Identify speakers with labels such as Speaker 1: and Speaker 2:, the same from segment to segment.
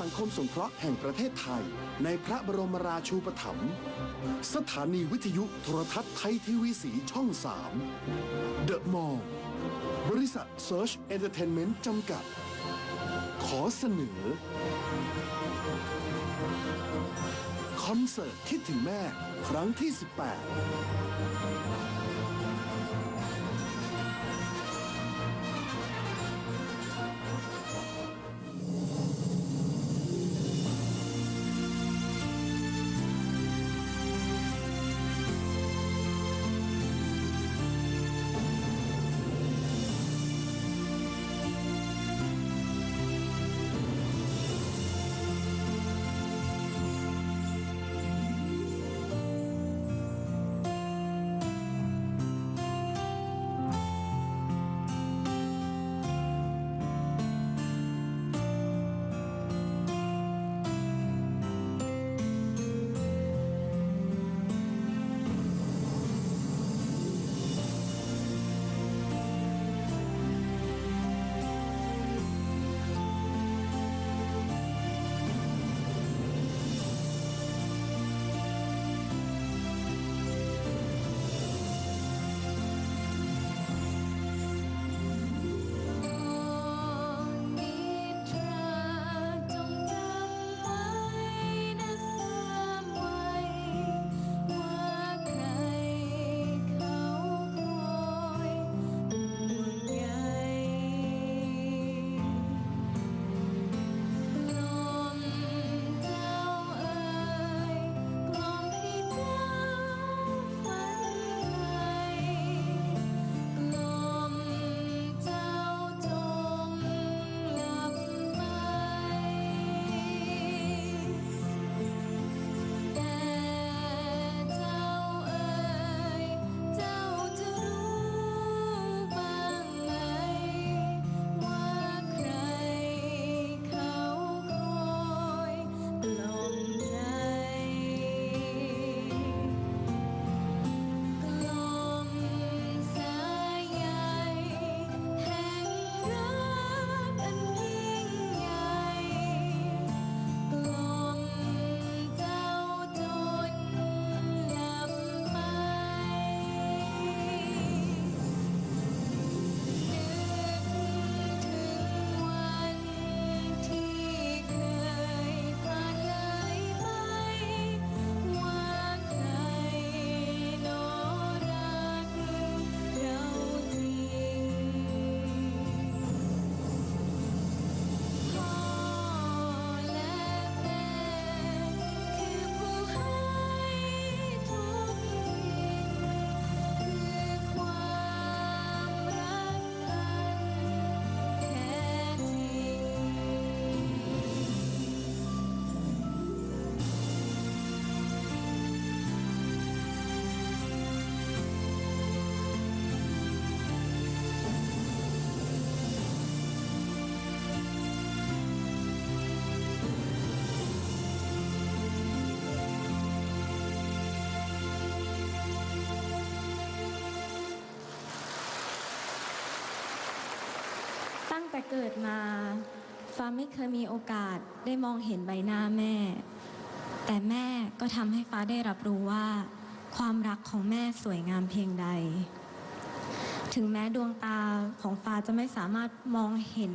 Speaker 1: สังคมสงเคราะห์แห่งประเทศไทย ในพระบรมราชูปถัมภ์สถานีวิทยุโทรทัศน์ไทยทีวีสีช่อง 3 The Mall บริษัท Search Entertainment จำกัด ขอเสนอ คอนเสิร์ตคิดถึงแม่ครั้งที่ 18
Speaker 2: แต่เกิ
Speaker 3: ดมาฟ้าไม่เคยมีโอกาสได้มองเห็นใบหน้าแม่ แต่แม่ก็ทำให้ฟ้าได้รับรู้ว่า ความรักของแม่สวยงามเพียงใด ถึงแม้ดวงตาของฟ้าจะไม่สามารถมองเห็น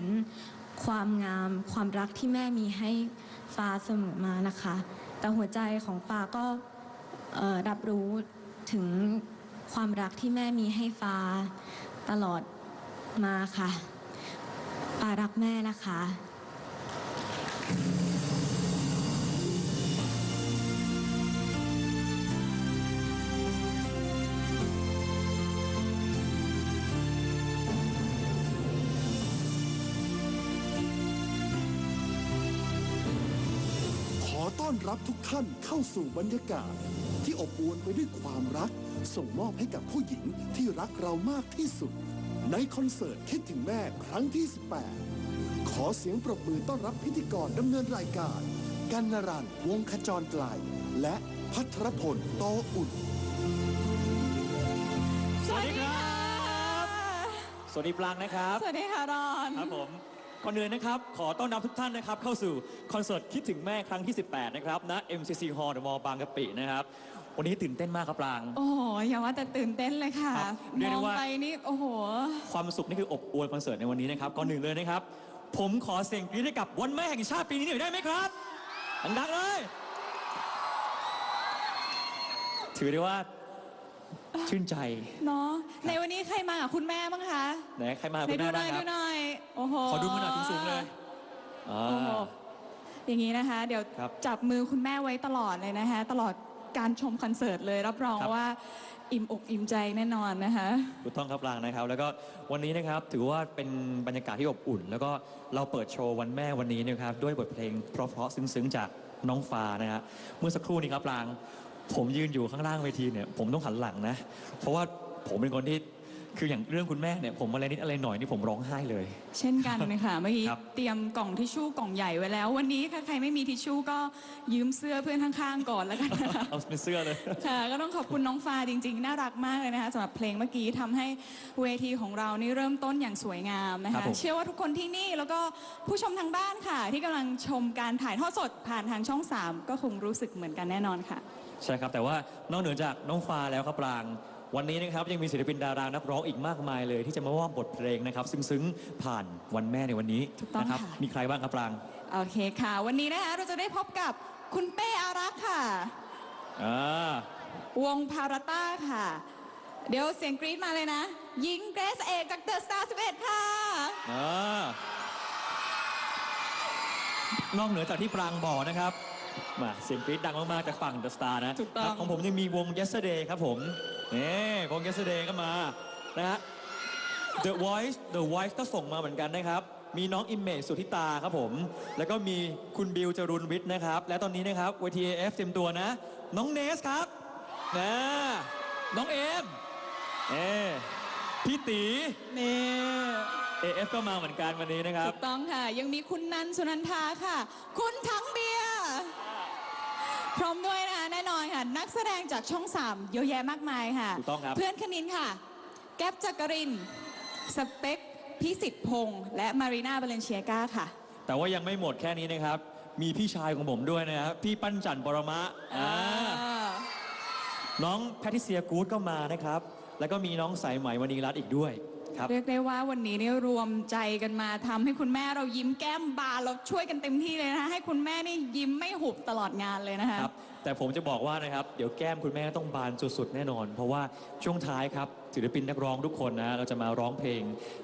Speaker 3: ความงาม ความรักที่แม่มีให้ฟ้าเสมอมานะคะ แต่หัวใจของฟ้าก็รับรู้ถึงความรักที่แม่มีให้ฟ้าตลอดมาค่ะ ปารักแม่นะคะ
Speaker 1: ขอต้อนรับทุกท่านเข้าสู่บรรยากาศ ที่อบอวลไปด้วยความรัก ส่งมอบให้กับผู้หญิงที่รักเรามากที่สุด ในคอนเสิร์ตคิดถึงแม่ครั้งที่ 18 ขอเสียงปรบมือต้อนรับพิธีกรดำเนินรายการ กันนรันวงขจรไกลและพัทรพลโตอุ่น
Speaker 4: สวัสดีครับ สวัสดีปลางนะครับ
Speaker 3: สวัสดีค่ะรอน
Speaker 4: ครับผมก่อนอื่นนะครับ ขอต้อนรับทุกท่านนะครับ เข้าสู่คอนเสิร์ตคิดถึงแม่ครั้งที่ 18 นะครับณ MCC Hall เดอะมอลล์บางกะปินะครับ วันนี้ตื่นเต้นมากครับปราง
Speaker 5: โอ้โหอย่าว่าแต่ตื่นเต้นเลยค่ะ
Speaker 4: ครับเรี
Speaker 5: ม
Speaker 4: ยกได้
Speaker 5: อง
Speaker 4: ว่า
Speaker 5: ไปนี่โอ้โห
Speaker 4: ความสุขนี่คืออบอวลคอนเสิร์ตในวันนี้นะครับก่อนหนึ่งเลยนะครับ ผมขอเสียงกรี๊ดให้กับวันแม่แห่งชาติปีนี้หน่อยได้ไหมครับดังๆเลย ถือได้ว่าชื่นใจ
Speaker 5: เนาะในวันนี้ใครมากับคุณแม่บ้างคะ
Speaker 4: ไหนใครมา
Speaker 5: ไหน
Speaker 4: คุณ
Speaker 5: ดู
Speaker 4: แม่
Speaker 5: หน่
Speaker 4: บ้า
Speaker 5: องย
Speaker 4: ค
Speaker 5: ดู
Speaker 4: รับ
Speaker 5: หน่อย โอ้โห
Speaker 4: ขอดูมือหน่อยสูงๆเลยอ่า
Speaker 5: โอ้โหอย่างนี้นะคะ เดี๋ยว
Speaker 4: ครับ
Speaker 5: จับมือคุณแม่ไว้ตลอดเลยนะคะ ตลอด การชมคอนเสิร์ตเลยรับรอง
Speaker 4: ครับ
Speaker 5: ว่าอิ่มอกอิ่มใจแน่นอนนะคะ
Speaker 4: ถูกต้องครับปรางนะครับ แล้วก็วันนี้นะครับถือว่าเป็นบรรยากาศที่อบอุ่น แล้วก็เราเปิดโชว์วันแม่วันนี้นะครับด้วยบทเพลงเพราะๆซึ้งๆจากน้องฟ้านะฮะเมื่อสักครู่นี้ครับปราง ผมยืนอยู่ข้างล่างเวทีเนี่ยผมต้องหันหลังนะ เพราะว่าผมเป็นคนที่ คืออย่างเรื่องคุณแม่เนี่ยผมอะไรนิดอะไรหน่อยนี่ผมร้องไห้เลย
Speaker 5: เช่นกันเลยค่ะเมื่อกี้
Speaker 4: ครับ
Speaker 5: เตรียมกล่องทิชชู่กล่องใหญ่ไว้แล้ว วันนี้ถ้าใครไม่มีทิชชู่ก็ยืมเสื้อเพื่อนข้างๆก่อนแล้วกันนะคะ
Speaker 4: เอาเป็นเสื้อเลย
Speaker 5: ค่ะก็ต้องขอบคุณน้องฟ้าจริง ๆ น่ารักมากเลยนะคะสำหรับเพลงเมื่อกี้ทำให้เวทีของเรานี่เริ่มต้นอย่างสวยงามนะ
Speaker 4: ครั
Speaker 5: คะ
Speaker 4: บผม
Speaker 5: เชื่อว่าทุกคนที่นี่แล้วก็ผู้ชมทางบ้านค่ะ ที่กำลังชมการถ่ายทอดสดผ่านทางช่อง 3 ก็คงรู้สึกเหมือนกันแน่นอนค่ะ
Speaker 4: ใช่ครับ แต่ว่านอกเหนือจากน้องฟ้าแล้วครับปราง วันนี้นะครับยังมีศิลปินดารานักร้องอีกมากมายเลย ที่จะมามอบบทเพลงนะครับ ซึ้งๆ ผ่านวันแม่ในวันนี้
Speaker 5: ถูกต้อง
Speaker 4: นะครั
Speaker 5: ค่ะ
Speaker 4: มีใครบ้างครับปราง
Speaker 5: โอเคค่ะ วันนี้นะคะเราจะได้พบกับคุณเป้อารักษ์ค่ะ
Speaker 4: อ่า
Speaker 5: วงพาราต้าค่ะ เดี๋ยวเสียงกรี๊ดมาเลยนะ ยิงเกรซเอกจากเดอะสตาร์11 ค่ะ
Speaker 4: อ่านอกเหนือจากที่ปรางบอกนะครับ มาเสียงกรี๊ดดังมากๆจากฝั่ง The Star นะ
Speaker 5: ถูกต้อง
Speaker 4: ครับของผมยังมีวง Yesterday ครับผมนี่วง Yesterday ก็มานะฮะ The Voice The Voice ก็ส่งมาเหมือนกันนะครับ มีน้องอิมเมจสุธิตาครับผม แล้วก็มีคุณบิวจรุนวิทย์นะครับ และตอนนี้นะครับเวที AF เต็มตัวนะ น้องเนสครับนะน้องเอมเอพี่ตี
Speaker 5: นี่
Speaker 4: AF ก็มาเหมือนกันวันนี้นะครับ
Speaker 5: ถูกต้องค่ะ ยังมีคุณนันสุนันทาค่ะ คุณทั้งเบียร์ พร้อมด้วยนะคะแน่นอนค่ะ นักแสดงจากช่อง3เยอะแยะมากมายค่ะ
Speaker 4: ถูกต้องครับ
Speaker 5: เพื่อนคณินค่ะ แก๊ปจักริน สเปคพิสิทธิ์พงษ์และมารีนาเบเลนเชียกาค่ะ
Speaker 4: แต่ว่ายังไม่หมดแค่นี้นะครับ มีพี่ชายของผมด้วยนะครับ พี่ปั้นจันปรมะอ่า น้องแพทิเซียกู๊ดก็มานะครับ แล้วก็มีน้องสายไหมวณีรัตน์อีกด้วย ครับ
Speaker 5: เรียกได้ว่าวันนี้เนี่ยรวมใจกันมาทำให้คุณแม่เรายิ้มแก้มบานเราช่วยกันเต็มที่เลยนะคะให้คุณแม่นี่ยิ้มไม่หุบตลอดงานเลยนะคะ
Speaker 4: ครับ แต่ผมจะบอกว่านะครับ เดี๋ยวแก้มคุณแม่ต้องบานสุดๆแน่นอน เพราะว่าช่วงท้ายครับศิลปินนักร้องทุกคนนะเราจะมาร้องเพลง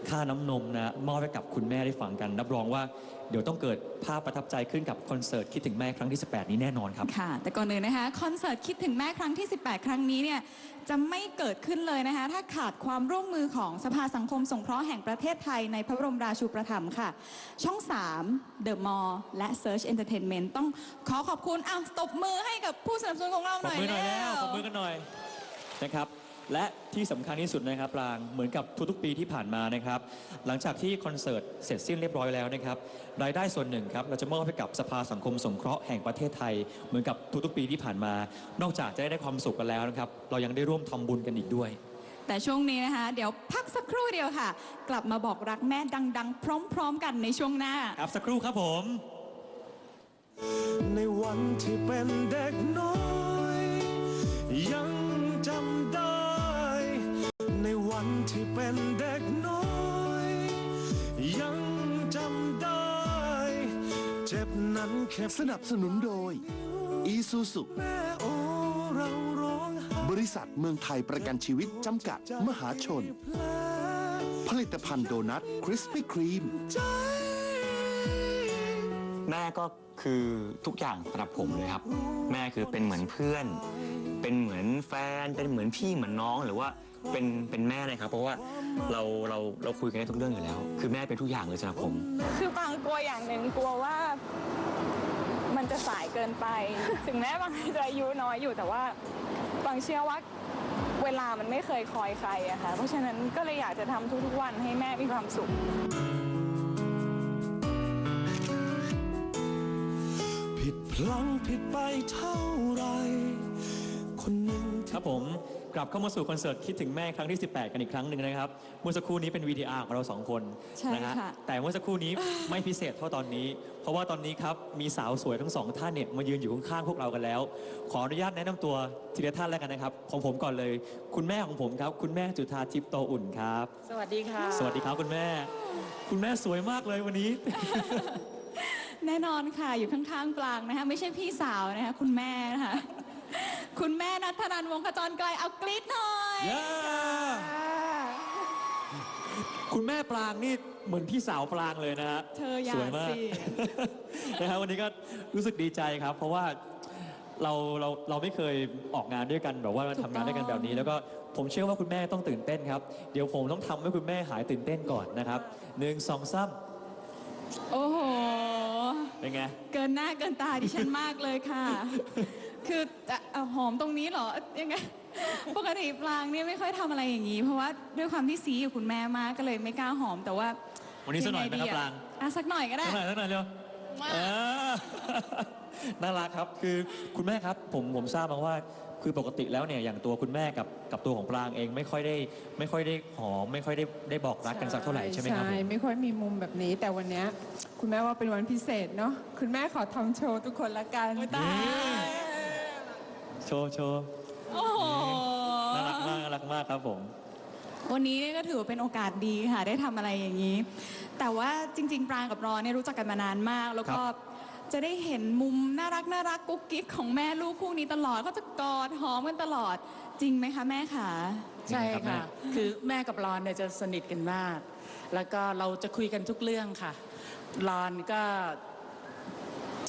Speaker 4: ค่าน้ำนมนะมอบให้กับคุณแม่ได้ฟังกันรับรองว่าเดี๋ยวต้องเกิดภาพประทับใจขึ้นกับคอนเสิร์ตคิดถึงแม่ครั้งที่ 18 นี้แน่นอนครับ
Speaker 5: ค่ะ แต่ก่อนอื่นนะคะคอนเสิร์ตคิดถึงแม่ครั้งที่ 18 ครั้งนี้เนี่ยจะไม่เกิดขึ้นเลยนะคะ ถ้าขาดความร่วมมือของสภาสังคมสงเคราะห์แห่งประเทศไทยในพระบรมราชูปถัมภ์ค่ะ ช่อง 3 The Mall และ Search Entertainment ต้องขอขอบคุณอ้าวตบมือให้กับผู้สนับสนุนของเรา
Speaker 4: ป
Speaker 5: ห
Speaker 4: รบ
Speaker 5: น่อย
Speaker 4: มือหน่อยแล้ว
Speaker 5: เร็
Speaker 4: ปรบมือกันหน่อยนะครับ และที่สำคัญที่สุดนะครับปรางเหมือนกับทุกๆปีที่ผ่านมานะครับ หลังจากที่คอนเสิร์ตเสร็จสิ้นเรียบร้อยแล้วนะครับ รายได้ส่วนหนึ่งครับเราจะมอบให้กับสภาสังคมสงเคราะห์แห่งประเทศไทย เหมือนกับทุกๆปีที่ผ่านมา นอกจากจะได้ความสุขกันแล้วนะครับ เรายังได้ร่วมทำบุญกันอีกด้วย
Speaker 5: แต่ช่วงนี้นะคะ เดี๋ยวพักสักครู่เดียวค่ะ กลับมาบอกรักแม่ดังๆ พร้อมๆ กันในช่วงหน้า
Speaker 4: ครับสักครู่ครับผม
Speaker 6: ในวันที่เป็นเด็กน้อย ยังจำได้ ในวันที่เป็นเด็กน้อย ยังจำได้ เจ็บนั้นแค่
Speaker 1: สนับสนุนโดย อีซูซุ
Speaker 6: แม่โอเราร้องไห้
Speaker 1: บริษัทเมืองไทยประกันชีวิตจำกัดมหาชน
Speaker 6: แผล
Speaker 1: ผลิตภัณฑ์โดนัทคริสปี้ครีม
Speaker 6: ใจ
Speaker 7: แม่ก็คือทุกอย่างสำหรับผมเลยครับ แม่คือเป็นเหมือนเพื่อน เป็นเหมือนแฟน เป็นเหมือนพี่เหมือนน้องหรือว่า เป็นเป็นแม่เลยครับ เพราะว่าเราเราเราคุยกันได้ทุกเรื่องอยู่แล้ว คือแม่เป็นทุกอย่างเลยสำหรับผม
Speaker 8: คือบางกลัวอย่างหนึ่งกลัวว่า มันจะสายเกินไป ถึงแม้บางจะอายุน้อยอยู่แต่ว่าบางเชื่อว่าเวลามันไม่เคยคอยใครอะค่ะ เพราะฉะนั้นก็เลยอยากจะทำทุกๆวันให้แม่มีความสุข
Speaker 6: ผิดพลั้งผิดไปเท่าไรคนหนึ่ง
Speaker 4: ครับผม กลับเข้ามาสู่คอนเสิร์ตคิดถึงแม่ครั้งที่ 18 กันอีกครั้งหนึ่งนะครับ เมื่อสักครู่นี้เป็น VTR ของเราสองคน
Speaker 5: ใช่
Speaker 4: นะฮะ
Speaker 5: ค่ะ
Speaker 4: แต่เมื่อสักครู่นี้ไม่พิเศษเท่าตอนนี้ เพราะว่าตอนนี้ครับมีสาวสวยทั้งสองท่านเนี่ยมายืนอยู่ข้างๆพวกเรากันแล้ว ขออนุญาตแนะนำตัวทีละท่านแล้วกันนะครับของผมก่อนเลย คุณแม่ของผมครับคุณแม่จุธาทิพย์โตอุ่นครับ
Speaker 9: สวัสดีค่ะ
Speaker 4: สวัสดีครับคุณแม่ คุณแม่สวยมากเลยวันนี้
Speaker 5: แน่นอนค่ะอยู่ข้างๆปลางนะคะไม่ใช่พี่สาวนะคะคุณแม่นะคะ คุณแม่นัทธนันวงศ์ขจรไกลเอากรี๊ดหน่อย
Speaker 4: เย้คุณแม่ปรางนี่เหมือนพี่สาวปรางเลยนะฮะ
Speaker 5: เธออย่า
Speaker 4: สวยมาก
Speaker 5: สิ
Speaker 4: นะครับวันนี้ก็รู้สึกดีใจครับ เพราะว่าเราเราเราไม่เคยออกงานด้วยกันแบบว่าทำงานด้วยกันแบบนี้ แล้วก็ผมเชื่อว่าคุณแม่ต้องตื่นเต้นครับ เดี๋ยวผมต้องทำให้คุณแม่หายตื่นเต้นก่อนนะครับหนึ่งสองสาม
Speaker 5: โอ้โห
Speaker 4: เป็นไง
Speaker 5: เกินหน้าเกินตาดิฉันมากเลยค่ะ คือจะเอาหอมตรงนี้เหรอยังไง ปกติปลางเนี่ยไม่ค่อยทำอะไรอย่างนี้ เพราะว่าด้วยความที่ซีกับคุณแม่มากก็เลยไม่กล้าหอมแต่ว่า
Speaker 4: วันนี้สักหน่อยไหมครับ
Speaker 5: งงดีะ
Speaker 4: ปราง
Speaker 5: อะสักหน่อยก็ได้
Speaker 4: สักหน่อยสักหน่อยเร็วเออน่ารักครับคือคุณแม่ครับผมผมทราบมาว่าคือปกติแล้วเนี่ยอย่างตัวคุณแม่กับกับตัวของปรางเองไม่ค่อยได้ไม่ค่อยได้หอม ไม่ค่อยได้ได้บอกรักกันสักเท่าไหร่ใช่ไหมครับผม
Speaker 10: ใช่ไม่ค่อยมีมุมแบบนี้ แต่วันเนี้ยคุณแม่ว่าเป็นวันพิเศษเนาะคุณแม่ขอทำโชว์ทุกคนละกัน
Speaker 4: โชว์โชว์
Speaker 5: โอ้โห
Speaker 4: น่ารักมากน่ารักมากครับผม
Speaker 5: วันนี้เนี่ยก็ถือว่าเป็นโอกาสดีค่ะ ได้ทำอะไรอย่างนี้ แต่ว่าจริง ๆ ปรางกับรอนเนี่ยรู้จักกันมานานมาก แล้วก็
Speaker 4: ครับ
Speaker 5: จะได้เห็นมุมน่ารักน่ารักกุ๊กกิ๊กของแม่ลูกคู่นี้ตลอดก็จะกอดหอมกันตลอดจริงไหมคะแม่คะ
Speaker 9: ใช่
Speaker 4: ยังไงครับ
Speaker 9: ค่ะ
Speaker 4: แม่
Speaker 9: คือแม่กับรอนเนี่ยจะสนิทกันมาก แล้วก็เราจะคุยกันทุกเรื่องค่ะ รอนก็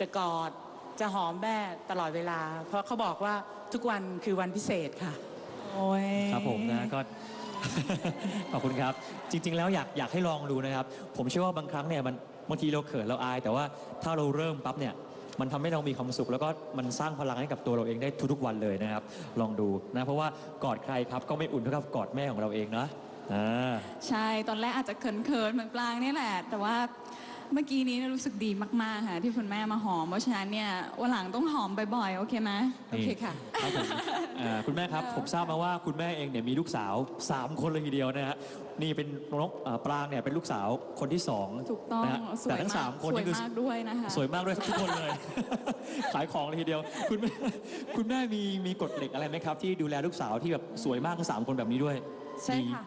Speaker 9: จะกอด จะหอมแม่ตลอดเวลา เพราะเขาบอกว่าทุกวันคือวันพิเศษค่ะ
Speaker 5: โอ้ย
Speaker 4: ครับผมนะก็ ขอบคุณครับ จริง ๆ แล้วอยากอยากให้ลองดูนะครับ ผมเชื่อว่าบางครั้งเนี่ยมันบางทีเราเขินเราอาย แต่ว่าถ้าเราเริ่มปั๊บเนี่ยมันทำให้เรามีความสุข แล้วก็มันสร้างพลังให้กับตัวเราเองได้ทุกๆวันเลยนะครับ ลองดูนะเพราะว่ากอดใครครับก็ไม่อุ่นเท่ากับกอดแม่ของเราเองนะอ่า
Speaker 5: ใช่ ตอนแรกอาจจะเขินๆเหมือนปลางเนี่ยแหละ แต่ว่า เมื่อกี้นี้เนี่ยรู้สึกดีมาก ๆ ค่ะ ที่คุณแม่มาหอม เพราะฉะนั้นเนี่ยวันหลังต้องหอมบ่อยๆ โอเคไหม
Speaker 10: โอเคค่ะ
Speaker 4: ครับผมอ่าคุณแม่ครับผมทราบมาว่าคุณแม่เองเนี่ยมีลูกสาว 3 คนเลยทีเดียวนะฮะนี่เป็นน้องอ่าปรางเนี่ยเป็นลูกสาวคนที่สอง
Speaker 5: ถูกต้อง
Speaker 4: นะฮะ
Speaker 5: สว
Speaker 4: แต่
Speaker 5: ย
Speaker 4: ทั้ง
Speaker 5: มาก
Speaker 4: สามคน
Speaker 5: สวย
Speaker 4: นี่คือ
Speaker 5: มากด้วยนะคะ
Speaker 4: สวยมากด้วยทุกคนเลย ขายของเลยทีเดียว คุณแม่คุณแม่มีมีกฎเหล็กอะไรไหมครับ ที่ดูแลลูกสาวที่แบบสวยมากทั้งสามคนแบบนี้ด้วย
Speaker 10: ใช่ค่ะ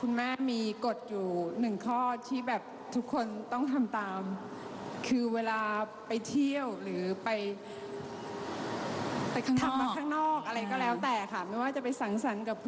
Speaker 10: คุณแม่มีกฎอยู่หนึ่งข้อที่แบบ ทุกคนต้องทำตาม คือเวลาไปเที่ยวหรือไป
Speaker 5: ไปข้างน
Speaker 10: ทำมา
Speaker 5: อก
Speaker 10: ข้างนอกอะไรก็แล้วแต่ค่ะ ไม่ว่าจะไปสังสรรค์กับ